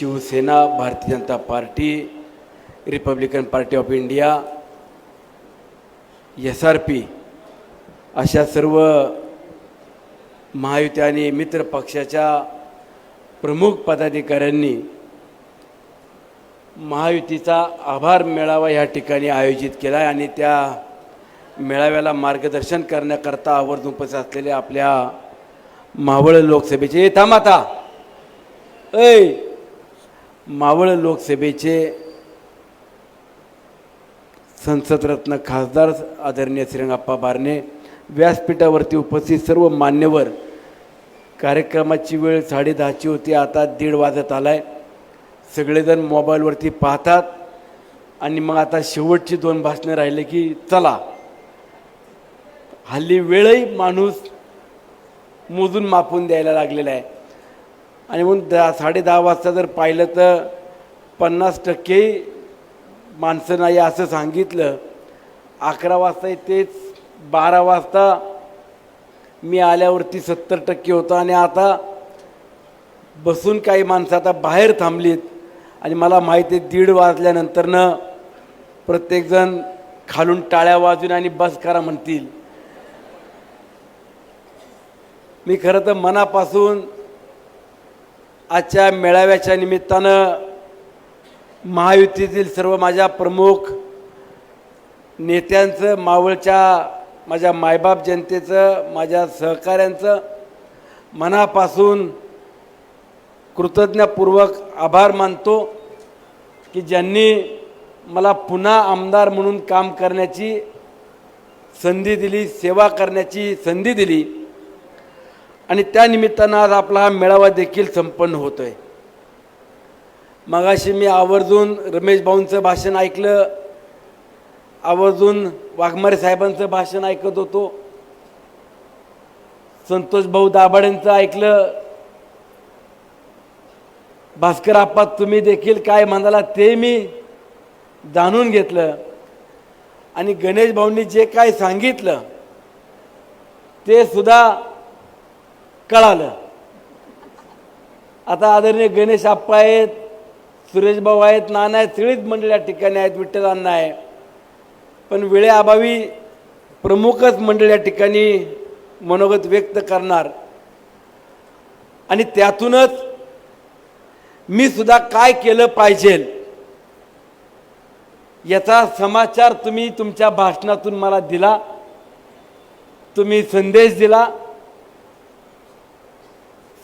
Shivsena Bharatiya Janata Party Republican Party of India S R P अशा सर्व महायुती आणि मित्र पक्षाच्या प्रमुख पदाधिकाऱ्यांनी महायुतीचा आभार मेळावा या ठिकाणी आयोजित केला आहे आणि त्या मेळाव्याला मार्गदर्शन करण्याकरता आवर्जून उपस्थित असलेल्या आपल्या मावळ लोकसभेचे. ए थांब आता. ऐ मावळ लोकसभेचे संसदरत्न खासदार आदरणीय श्रीरंगाप्पा बारणे व्यासपीठावरती उपस्थित सर्व मान्यवर कार्यक्रमाची वेळ साडेदहाची होती आता दीड वाजत आला आहे सगळेजण मोबाईलवरती पाहतात आणि मग आता शेवटची दोन भाषणं राहिले की चला. हल्ली वेळही माणूस मोजून मापून द्यायला लागलेला आहे. आणि म्हणून दहा साडे दहा वाजता जर पाहिलं तर पन्नास टक्के माणसं नाही असं सांगितलं. अकरा वाजता तेच बारा वाजता मी आल्यावरती सत्तर टक्के होतं आणि आता बसून काही माणसं आता बाहेर थांबलीत. आणि मला माहिती आहे दीड वाजल्यानंतरनं प्रत्येकजण खालून टाळ्या वाजून आणि बस करा म्हणतील. मी खरं तर मनापासून आजच्या मेळाव्याच्या निमित्तानं महायुतीतील सर्व माझ्या प्रमुख नेत्यांचं मावळच्या माझ्या मायबाप जनतेचं माझ्या सहकाऱ्यांचं मनापासून कृतज्ञपूर्वक आभार मानतो की ज्यांनी मला पुन्हा आमदार म्हणून काम करण्याची संधी दिली सेवा करण्याची संधी दिली. आणि त्यानिमित्तानं आज आपला हा मेळावा देखील संपन्न होतो आहे मगाशी मी आवर्जून रमेश भाऊंचं भाषण ऐकलं. आवर्जून वाघमारे साहेबांचं भाषण ऐकत होतो. संतोष भाऊ दाभाडेंचं ऐकलं. भास्कर आप्पा तुम्ही देखील काय म्हणाला ते मी जाणून घेतलं. आणि गणेश भाऊंनी जे काय सांगितलं ते सुद्धा कळालं. आता आदरणीय गणेश आप्पा आहेत सुरेशभाऊ आहेत नाना आहेत सगळीच मंडळी या ठिकाणी आहेत विठ्ठल अण्णा आहे. पण वेळेअभावी प्रमुखच मंडळ या ठिकाणी मनोगत व्यक्त करणार. आणि त्यातूनच मी सुद्धा काय केलं पाहिजे? याचा समाचार तुम्ही तुमच्या भाषणातून मला दिला. तुम्ही संदेश दिला.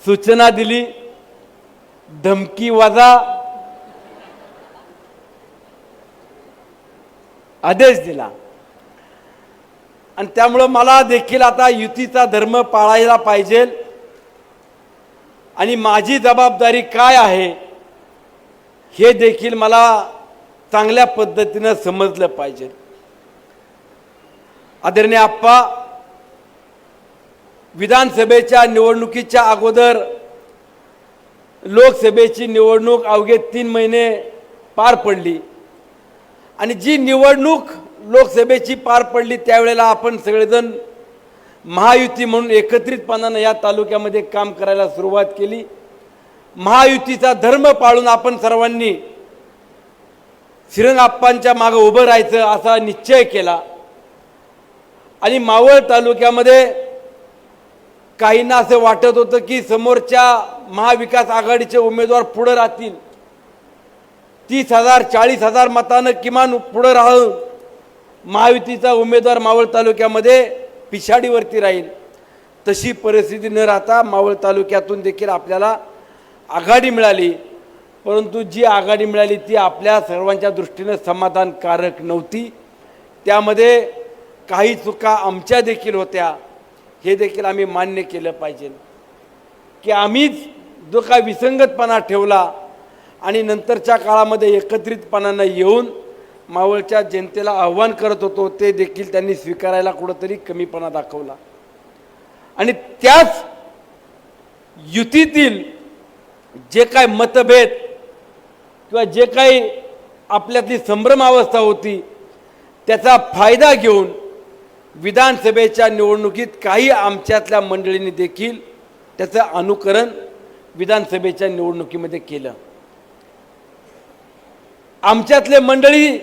सूचना दिली धमकी वजा आदेश दिला. आणि त्यामुळं मला देखील आता युतीचा धर्म पाळायला पाहिजे. आणि माझी जबाबदारी काय आहे हे देखील मला चांगल्या पद्धतीनं समजलं पाहिजे. आदरणीय आप्पा विधानसभेच्या निवडणुकीच्या अगोदर लोकसभेची निवडणूक अवघे तीन महिने पार पडली. आणि जी निवडणूक लोकसभेची पार पडली त्यावेळेला आपण सगळेजण महायुती म्हणून एकत्रितपणानं या तालुक्यामध्ये काम करायला सुरुवात केली. महायुतीचा धर्म पाळून आपण सर्वांनी श्रीरंगाप्पांच्या मागं उभं राहायचं असा निश्चय केला. आणि मावळ तालुक्यामध्ये काहींना असं वाटत होतं की समोरच्या महाविकास आघाडीचे उमेदवार पुढं राहतील. तीस हजार चाळीस हजार मतानं किमान पुढं राहून महायुतीचा उमेदवार मावळ तालुक्यामध्ये पिछाडीवरती राहील. तशी परिस्थिती न राहता मावळ तालुक्यातून देखील आपल्याला आघाडी मिळाली. परंतु जी आघाडी मिळाली ती आपल्या सर्वांच्या दृष्टीनं समाधानकारक नव्हती. त्यामध्ये काही चुका आमच्या देखील होत्या. हे देखील आम्ही मान्य केलं पाहिजे. की आम्हीच जो काय विसंगतपणा ठेवला आणि नंतरच्या काळामध्ये एकत्रितपणानं येऊन मावळच्या जनतेला आव्हान करत होतो ते देखील त्यांनी स्वीकारायला कुठंतरी कमीपणा दाखवला. आणि त्याच युतीतील जे काय मतभेद किंवा जे काही आपल्यातली संभ्रमावस्था होती त्याचा फायदा घेऊन विधानसभेच्या निवडणुकीत काही आमच्यातल्या मंडळींनी देखील त्याचं अनुकरण विधानसभेच्या निवडणुकीमध्ये केलं. आमच्यातले मंडळी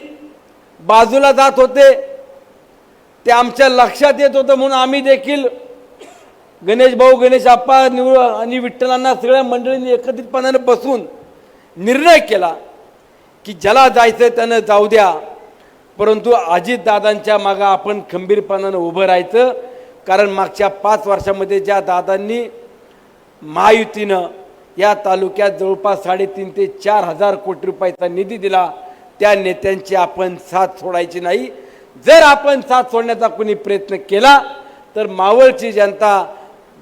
बाजूला जात होते ते आमच्या लक्षात येत होतं म्हणून आम्ही देखील गणेश भाऊ गणेश आप्पा निवळ आणि विठ्ठलांना सगळ्या मंडळींनी एकत्रितपणाने बसून निर्णय केला की ज्याला जायचं त्यानं जाऊ द्या. परंतु अजितदादांच्या मागं आपण खंबीरपणानं उभं राहायचं कारण मागच्या पाच वर्षामध्ये ज्या दादांनी महायुतीनं या तालुक्यात जवळपास साडेतीन ते चार हजार कोटी रुपयाचा निधी दिला त्या नेत्यांची आपण साथ सोडायची नाही. जर आपण साथ सोडण्याचा कुणी प्रयत्न केला तर मावळची जनता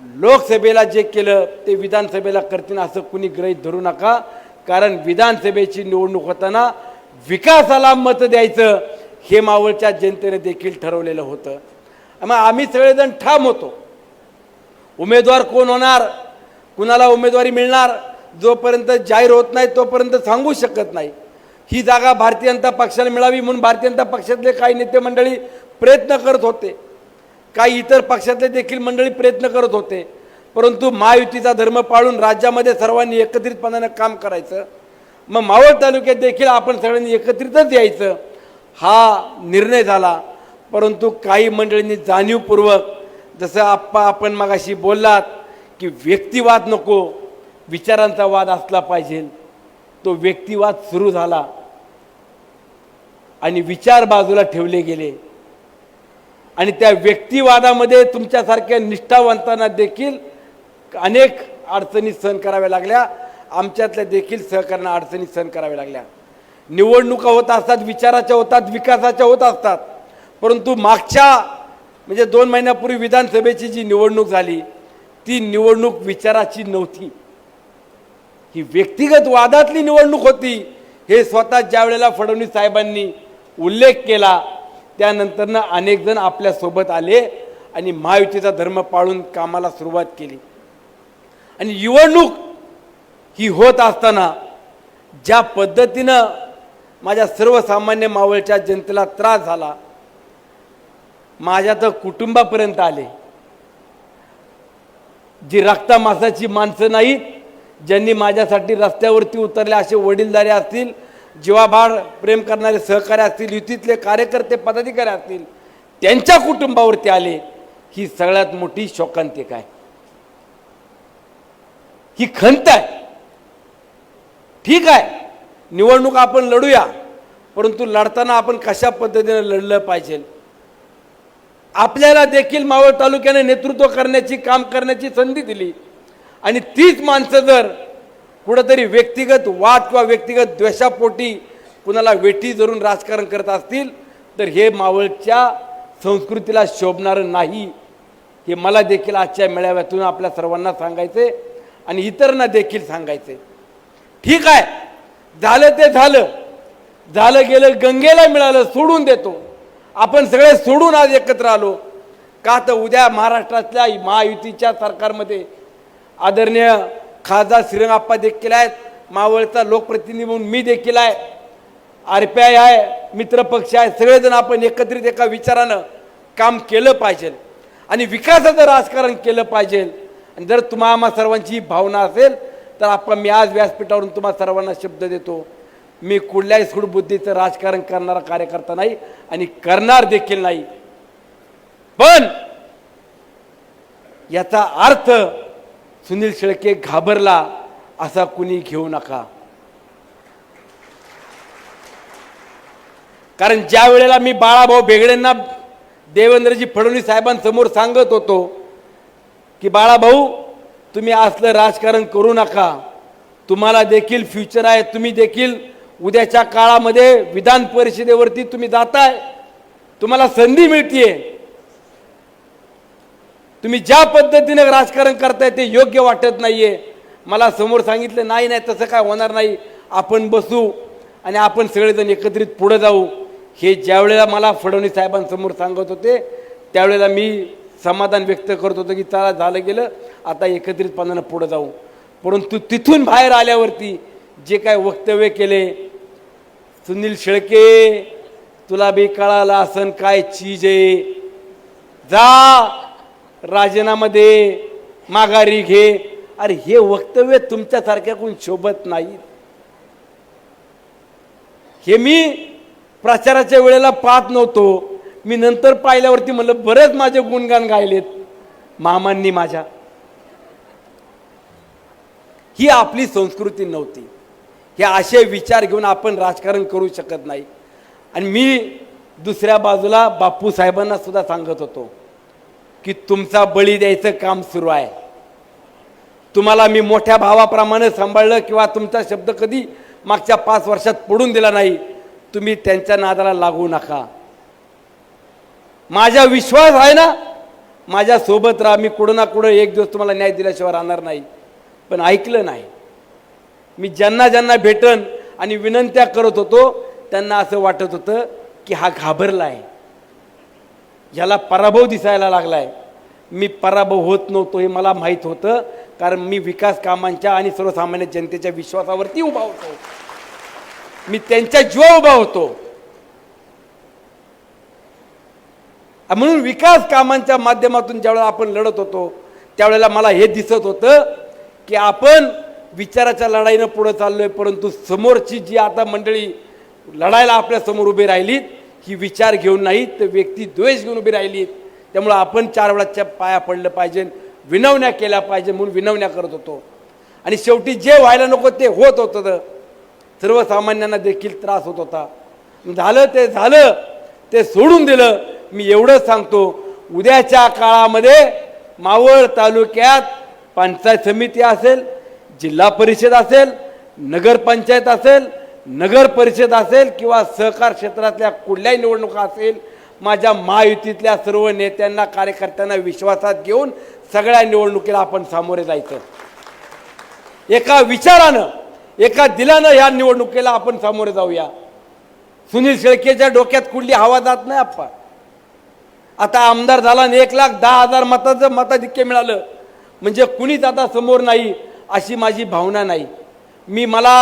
लोकसभेला जे केलं ते विधानसभेला करतील असं कुणी ग्रहित धरू नका. कारण विधानसभेची निवडणूक होताना विकासाला मत द्यायचं हे मावळच्या जनतेने देखील ठरवलेलं होतं. मग आम्ही सगळेजण ठाम होतो. उमेदवार कोण होणार? कुणाला उमेदवारी मिळणार? जोपर्यंत जाहीर होत नाही तोपर्यंत सांगू शकत नाही. ही जागा भारतीय जनता पक्षाला मिळावी म्हणून भारतीय जनता पक्षातले काही नेते मंडळी प्रयत्न करत होते. काही इतर पक्षातले देखील मंडळी प्रयत्न करत होते. परंतु महायुतीचा धर्म पाळून राज्यामध्ये सर्वांनी एकत्रितपणानं काम करायचं. मग मावळ तालुक्यात देखील आपण सगळ्यांनी एकत्रितच यायचं. हा निर्णय झाला. परंतु काही मंडळींनी जाणीवपूर्वक जसं आप्पा आपण मगाशी बोललात की व्यक्तिवाद नको विचारांचा वाद असला पाहिजे. तो व्यक्तिवाद सुरू झाला. आणि विचार बाजूला ठेवले गेले. आणि त्या व्यक्तिवादामध्ये तुमच्यासारख्या निष्ठावंतांना देखील अनेक अडचणी सहन कराव्या लागल्या. आमच्यातल्या देखील सहकार्यांना अडचणी सहन कराव्या लागल्या. निवडणुका होत असतात विचाराच्या होतात विकासाच्या होत असतात. परंतु मागच्या म्हणजे दोन महिन्यापूर्वी विधानसभेची जी निवडणूक झाली ती निवडणूक विचाराची नव्हती. ही व्यक्तिगत वादातली निवडणूक होती. हे स्वतः ज्या वेळेला फडणवीस साहेबांनी उल्लेख केला त्यानंतरनं अनेक जण आपल्यासोबत आले आणि महायुतीचा धर्म पाळून कामाला सुरुवात केली. आणि निवडणूक ही होत असताना ज्या पद्धतीनं माझ्या सर्वसामान्य मावळच्या जनतेला त्रास झाला. माझ्या तर कुटुंबापर्यंत आले. जी रक्तामासाची माणसं नाहीत ज्यांनी माझ्यासाठी रस्त्यावरती उतरले असे वडीलधारे असतील जीवाभाड प्रेम करणारे सहकारी असतील युतीतले कार्यकर्ते पदाधिकारी असतील त्यांच्या कुटुंबावरती आले ही सगळ्यात मोठी शोकांतिक आहे. ही खंत आहे. ठीक आहे. निवडणूक आपण लढूया परंतु लढताना आपण कशा पद्धतीने लढलं पाहिजे? आपल्याला देखील मावळ तालुक्याने नेतृत्व करण्याची काम करण्याची संधी दिली. आणि तीच माणसं जर कुठंतरी व्यक्तिगत वाद किंवा व्यक्तिगत द्वेषापोटी कुणाला वेठी धरून राजकारण करत असतील तर हे मावळच्या संस्कृतीला शोभणारं नाही. हे मला देखील आजच्या मेळाव्यातून आपल्या सर्वांना सांगायचे आणि इतरांना देखील सांगायचे ठीक आहे. झालं ते झालं. झालं गेलं गंगेला मिळालं सोडून देतो. आपण सगळे सोडून आज एकत्र आलो. का तर उद्या महाराष्ट्रातल्या महायुतीच्या सरकारमध्ये आदरणीय खासदार श्रीरंगाप्पा देखील आहेत. मावळचा लोकप्रतिनिधी म्हणून मी देखील आहे. आर पी आय आहे मित्रपक्ष आहे. सगळेजण आपण एकत्रित एका विचारानं काम केलं पाहिजे. आणि विकासाचं राजकारण केलं पाहिजे. आणि जर तुम्हा आम्हा सर्वांची भावना असेल तर आपण मी आज व्यासपीठावरून तुम्हा सर्वांना शब्द देतो. मी कुठल्याही सुडबुद्धीचं राजकारण करणारा कार्यकर्ता नाही आणि करणार देखील नाही. पण याचा अर्थ सुनील शेळके घाबरला असा कुणी घेऊ नका. कारण ज्या वेळेला मी बाळाभाऊ बेगडेंना देवेंद्रजी फडणवीस साहेबांसमोर सांगत होतो की बाळाभाऊ तुम्ही असलं राजकारण करू नका. तुम्हाला देखील फ्युचर आहे तुम्ही देखील उद्याच्या काळामध्ये विधान परिषदेवरती तुम्ही जाताय. तुम्हाला संधी मिळतीये. तुम्ही ज्या पद्धतीने राजकारण करताय ते योग्य वाटत नाहीये. मला समोर सांगितलं नाही नाही तसं काय होणार नाही. आपण बसू आणि आपण सगळेजण एकत्रित पुढे जाऊ. हे ज्यावेळेला मला फडणवीस साहेबांसमोर सांगत होते त्यावेळेला मी समाधान व्यक्त करत होतो की चला झालं गेलं आता एकत्रितपणानं पुढं जाऊ. परंतु तिथून बाहेर आल्यावरती जे काय वक्तव्य केले सुनील शेळके तुला बी कळालं असन काय चीज आहे. जा राजीनामा दे माघारी घे. अरे हे वक्तव्य तुमच्यासारख्या कोण शोभत नाही. हे मी प्रचाराच्या वेळेला पाहत नव्हतो. मी नंतर पाहिल्यावरती म्हणलं बरेच माझे गुणगान गायलेत. मामांनी माझ्या. ही आपली संस्कृती नव्हती. हे असे विचार घेऊन आपण राजकारण करू शकत नाही. आणि मी दुसऱ्या बाजूला बापू साहेबांना सुद्धा सांगत होतो की तुमचा बळी द्यायचं काम सुरू आहे. तुम्हाला मी मोठ्या भावाप्रमाणे सांभाळलं किंवा तुमचा शब्द कधी मागच्या पाच वर्षात पडून दिला नाही तुम्ही त्यांच्या नादाला लागू नका. माझा विश्वास आहे ना माझ्यासोबत राहा. मी कुठं ना कुठं एक दिवस तुम्हाला न्याय दिल्याशिवाय राहणार नाही. पण ऐकलं नाही. मी ज्यांना ज्यांना भेटन आणि विनंत्या करत होतो त्यांना असं वाटत होतं की हा घाबरला आहे याला पराभव दिसायला लागलाय. मी पराभव होत नव्हतो हे मला माहीत होतं कारण मी विकास कामांच्या आणि सर्वसामान्य जनतेच्या विश्वासावरती उभा होतो. मी त्यांच्या जीवा उभा होतो. म्हणून विकास कामांच्या माध्यमातून ज्यावेळेला आपण लढत होतो त्यावेळेला मला हे दिसत होतं की आपण विचाराच्या लढाईनं पुढं चाललो आहे परंतु समोरची जी आता मंडळी लढायला आपल्यासमोर उभी राहिलीत ही विचार घेऊन नाहीत तर व्यक्ती द्वेष घेऊन उभी राहिलीत. त्यामुळं आपण चार वेळाच्या पाया पडलं पाहिजे विनवण्या केल्या पाहिजे म्हणून विनवण्या करत होतो. आणि शेवटी जे व्हायला नको ते होत होतं. सर्वसामान्यांना देखील त्रास होत होता. झालं ते झालं ते सोडून दिलं मी एवढंच सांगतो उद्याच्या काळामध्ये मावळ तालुक्यात पंचायत समिती असेल जिल्हा परिषद असेल नगरपंचायत असेल नगर परिषद असेल किंवा सहकार क्षेत्रातल्या कुठल्याही निवडणुका असेल माझ्या महायुतीतल्या सर्व नेत्यांना कार्यकर्त्यांना विश्वासात घेऊन सगळ्या निवडणुकीला आपण सामोरे जायचं. एका विचारानं एका दिलानं ह्या निवडणुकीला आपण सामोरे जाऊया. सुनील शेळकेच्या डोक्यात कुठली हवा जात नाही आप्पा. आता आमदार झाला आणि एक लाख दहा हजार मताचं मताधिक्य मिळालं. म्हणजे कुणीच आता समोर नाही अशी माझी भावना नाही. मी मला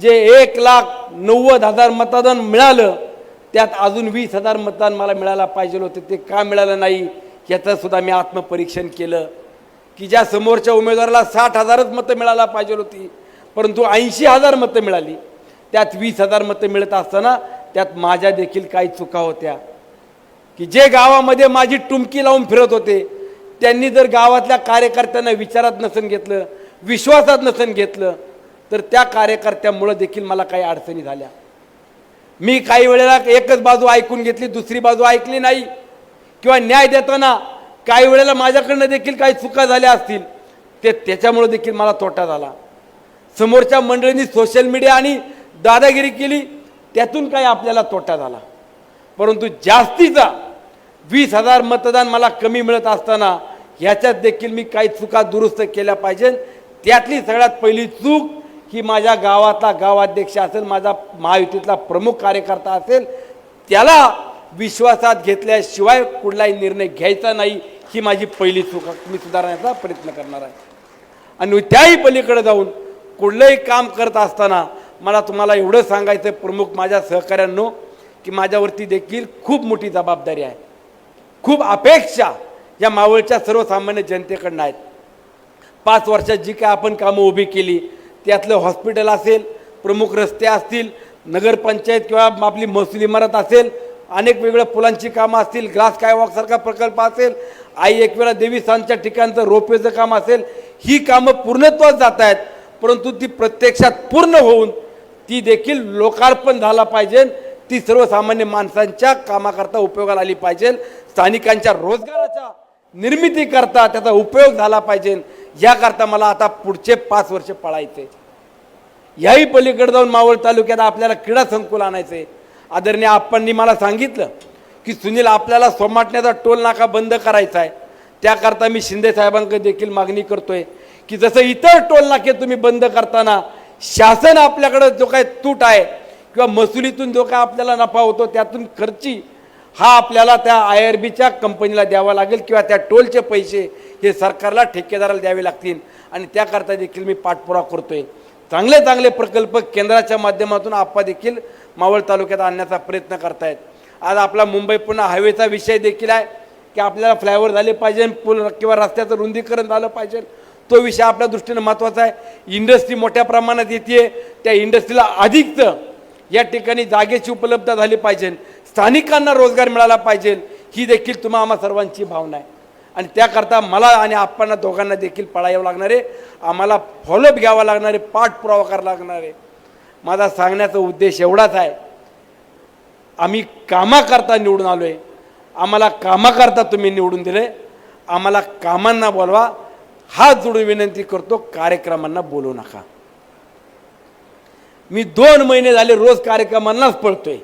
जे एक लाख नव्वद हजार मतदान मिळालं त्यात अजून वीस हजार मतदान मला मिळायला पाहिजे होतं ते का मिळालं नाही याचं सुद्धा मी आत्मपरीक्षण केलं. की ज्या समोरच्या उमेदवाराला साठ हजारच मतं मिळायला पाहिजे होती परंतु ऐंशी हजार मतं मिळाली. त्यात वीस हजार मतं मिळत असताना त्यात माझ्या देखील काही चुका होत्या. की जे गावामध्ये माझी टुमकी लावून फिरत होते त्यांनी जर गावातल्या कार्यकर्त्यांना विचारात नसन घेतलं विश्वासात नसन घेतलं तर त्या कार्यकर्त्यामुळं देखील मला काही अडचणी झाल्या. मी काही वेळेला एकच बाजू ऐकून घेतली दुसरी बाजू ऐकली नाही. किंवा न्याय देताना काही वेळेला माझ्याकडनं देखील काही चुका झाल्या असतील ते त्याच्यामुळं देखील मला तोटा झाला. समोरच्या मंडळींनी सोशल मीडिया आणि दादागिरी केली त्यातून काही आपल्याला तोटा झाला. परंतु जास्तीचा वीस हजार मतदान मला कमी मिळत असताना ह्याच्यात देखील मी काही चुका दुरुस्त केल्या पाहिजे. त्यातली सगळ्यात पहिली चूक ही माझ्या गावातला गावाध्यक्ष असेल माझा महायुतीतला प्रमुख कार्यकर्ता असेल त्याला विश्वासात घेतल्याशिवाय कुठलाही निर्णय घ्यायचा नाही ही माझी पहिली चूक मी सुधारण्याचा प्रयत्न करणार आहे. आणि त्याही पलीकडे जाऊन कुठलंही काम करत असताना मला तुम्हाला एवढं सांगायचं आहे, प्रमुख माझ्या सहकाऱ्यांनो की माझ्यावरती देखील खूप मोठी जबाबदारी आहे. खूप अपेक्षा या मावळच्या सर्वसामान्य जनतेकडनं आहेत. पाच वर्षात जी काय आपण कामं उभी केली त्यातलं हॉस्पिटल असेल प्रमुख रस्ते असतील नगरपंचायत किंवा आपली महसूल इमारत असेल अनेक वेगवेगळ्या पुलांची कामं असतील ग्लास कायवॉकसारखा प्रकल्प असेल आई एक वेळा देवीस्थानच्या ठिकाणचं रोपवेचं काम असेल ही कामं पूर्णत्वात जात आहेत परंतु ती प्रत्यक्षात पूर्ण होऊन ती देखील लोकार्पण झाला पाहिजे. ती सर्वसामान्य माणसांच्या कामाकरता उपयोगाला आली पाहिजे. स्थानिकांच्या रोजगाराच्या निर्मितीकरता त्याचा उपयोग झाला पाहिजे. याकरता मला आता पुढचे पाच वर्ष पळायचे. याही पलीकडे जाऊन मावळ तालुक्यात आपल्याला क्रीडा संकुल आणायचे. आदरणीय आप्पांनी मला सांगितलं की सुनील आपल्याला सोमाटण्याचा टोल नाका बंद करायचा आहे. त्याकरता मी शिंदे साहेबांकडे देखील मागणी करतोय की जसं इतर टोल नाके तुम्ही बंद करताना शासन आपल्याकडं जो काही तूट आहे किंवा महसुलीतून जो काय आपल्याला नफा होतो त्यातून खर्ची हा आपल्याला त्या आय आर बीच्या कंपनीला द्यावा लागेल किंवा त्या टोलचे पैसे हे सरकारला ठेकेदाराला द्यावे लागतील. आणि त्याकरता देखील मी पाठपुरावा करतोय. चांगले चांगले प्रकल्प केंद्राच्या माध्यमातून आप्पा देखील मावळ तालुक्यात आणण्याचा प्रयत्न करतायत. आज आपला मुंबई पुन्हा हायवेचा विषय देखील आहे की आपल्याला फ्लायओव्हर झाले पाहिजे पूल किंवा रस्त्याचं रुंदीकरण झालं पाहिजे. तो विषय आपल्या दृष्टीनं महत्त्वाचा आहे. इंडस्ट्री मोठ्या प्रमाणात येते त्या इंडस्ट्रीला अधिकचं या ठिकाणी जागेची उपलब्धता झाली पाहिजे. स्थानिकांना रोजगार मिळाला पाहिजे. ही देखील तुम्हा आम्हा सर्वांची भावना आहे. आणि त्याकरता मला आणि आपणा दोघांना देखील पळायला लागणार आहे. आम्हाला फॉलोअप घ्यावा लागणार आहे. पाठपुरावा करावा लागणार आहे. माझा सांगण्याचा उद्देश एवढाच आहे. आम्ही कामाकरता निवडून आलो आहे आम्हाला कामाकरता तुम्ही निवडून दिले. आम्हाला कामांना बोलवा. हात जोडून विनंती करतो कार्यक्रमांना बोलू नका. मी दोन महिने झाले रोज कार्यक्रमांनाच पळतोय.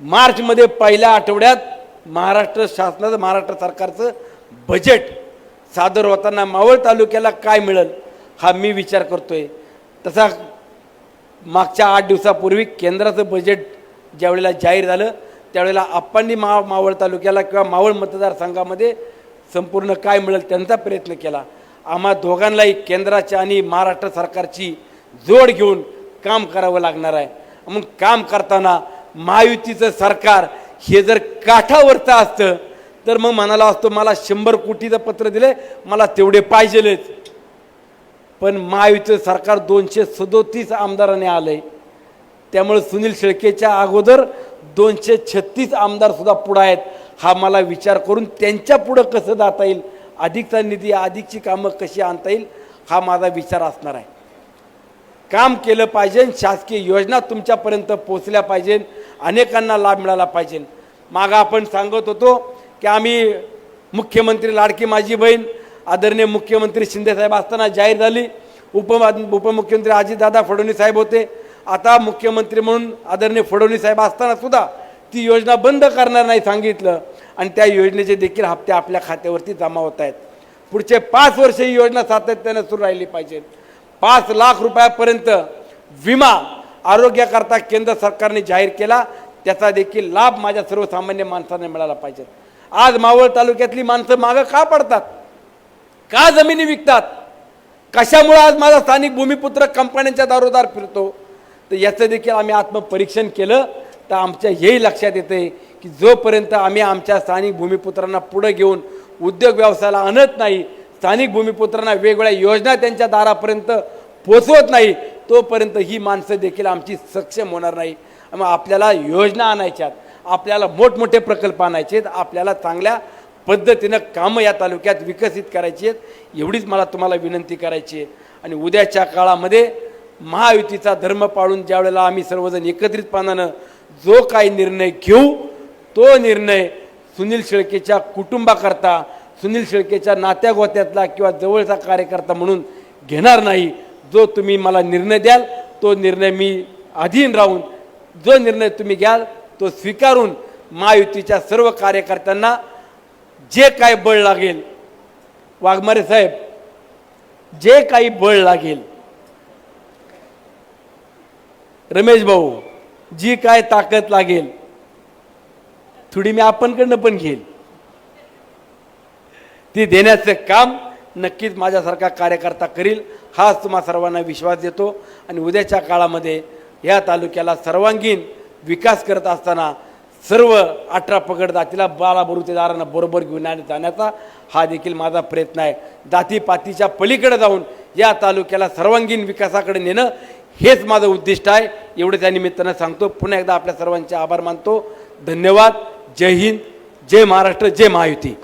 मार्चमध्ये पहिल्या आठवड्यात महाराष्ट्र शासनाचं महाराष्ट्र सरकारचं बजेट सादर होताना मावळ तालुक्याला काय मिळेल हा मी विचार करतोय. तसा मागच्या आठ दिवसापूर्वी केंद्राचं बजेट ज्यावेळेला जाहीर झालं त्यावेळेला आप्पांनी मा मावळ तालुक्याला किंवा मावळ मतदारसंघामध्ये संपूर्ण काय मिळेल त्यांचा प्रयत्न केला. आम्हा दोघांनाही केंद्राच्या आणि महाराष्ट्र सरकारची जोड घेऊन काम करावं लागणार आहे. मग काम करताना महायुतीचं सरकार हे जर काठावरचं असतं तर मग म्हणाला असतो मला शंभर कोटीचं पत्र दिले मला तेवढे पाहिजेलेच. पण महायुतीचं सरकार दोनशे सदोतीस आमदाराने आलं आहे त्यामुळे सुनील शेळकेच्या अगोदर दोनशे छत्तीस आमदारसुद्धा पुढं आहेत हा मला विचार करून त्यांच्या पुढं कसं जाता येईल अधिकचा निधी अधिकची कामं कशी आणता येईल हा माझा विचार असणार आहे. काम केलं पाहिजे शासकीय योजना तुमच्यापर्यंत पोचल्या पाहिजे अनेकांना लाभ मिळाला पाहिजे. मागं आपण सांगत होतो की आम्ही मुख्यमंत्री लाडकी माझी बहीण आदरणीय मुख्यमंत्री शिंदेसाहेब असताना जाहीर झाली. उप उपमुख्यमंत्री अजितदादा फडणवीस साहेब होते. आता मुख्यमंत्री म्हणून आदरणीय फडणवीस साहेब असताना सुद्धा ती योजना बंद करणार नाही सांगितलं. आणि त्या योजनेचे देखील हप्ते आपल्या खात्यावरती जमा होत आहेत. पुढचे पाच वर्ष ही योजना सातत्यानं सुरू राहिली पाहिजेत पाच लाख रुपयापर्यंत विमा आरोग्याकरता केंद्र सरकारने जाहीर केला. त्याचा देखील लाभ माझ्या सर्वसामान्य माणसांना मिळाला पाहिजे. आज मावळ तालुक्यातली माणसं मागं का पडतात? का जमिनी विकतात? कशामुळं आज माझा स्थानिक भूमिपुत्र कंपन्यांच्या दारोदार फिरतो? तर याचं देखील आम्ही आत्मपरीक्षण केलं. तर आमच्या हेही लक्षात येते की जोपर्यंत आम्ही आमच्या स्थानिक भूमिपुत्रांना पुढं घेऊन उद्योग व्यवसायाला आणत नाही स्थानिक भूमिपुत्रांना वेगवेगळ्या योजना त्यांच्या दारापर्यंत पोचवत नाही तोपर्यंत ही माणसं देखील आमची सक्षम होणार नाही. मग आपल्याला योजना आणायच्यात आपल्याला मोठमोठे प्रकल्प आणायचे आहेत आपल्याला चांगल्या पद्धतीनं कामं या तालुक्यात विकसित करायची आहेत एवढीच मला तुम्हाला विनंती करायची आहे. आणि उद्याच्या काळामध्ये महायुतीचा धर्म पाळून ज्या वेळेला आम्ही सर्वजण एकत्रितपणानं जो काही निर्णय घेऊ तो निर्णय सुनील शेळकेच्या कुटुंबाकरता सुनील शेळकेच्या नात्यागोत्यातला किंवा जवळचा कार्यकर्ता म्हणून घेणार नाही जो तुम्ही मला निर्णय द्याल तो निर्णय मी अधीन राहून जो निर्णय तुम्ही घ्याल तो स्वीकारून महायुतीच्या सर्व कार्यकर्त्यांना जे काय बळ लागेल वाघमारे साहेब जे काही बळ लागेल रमेश भाऊ जी काय ताकद लागेल थोडी मी आपणकडनं पण घेईल. ती देण्याचं काम नक्कीच माझ्यासारखा कार्यकर्ता करील हाच तुम्हा सर्वांना विश्वास देतो. आणि उद्याच्या काळामध्ये या तालुक्याला सर्वांगीण विकास करत असताना सर्व अठरा पगड जातीला बाला बरुतेदारांना बरोबर घेऊन आणि जाण्याचा हा देखील माझा प्रयत्न आहे. जातीपातीच्या पलीकडे जाऊन या तालुक्याला सर्वांगीण विकासाकडे नेणं हेच माझं उद्दिष्ट आहे. एवढं त्या निमित्तानं सांगतो. पुन्हा एकदा आपल्या सर्वांचे आभार मानतो. धन्यवाद. जय हिंद. जय महाराष्ट्र. जय महायुती.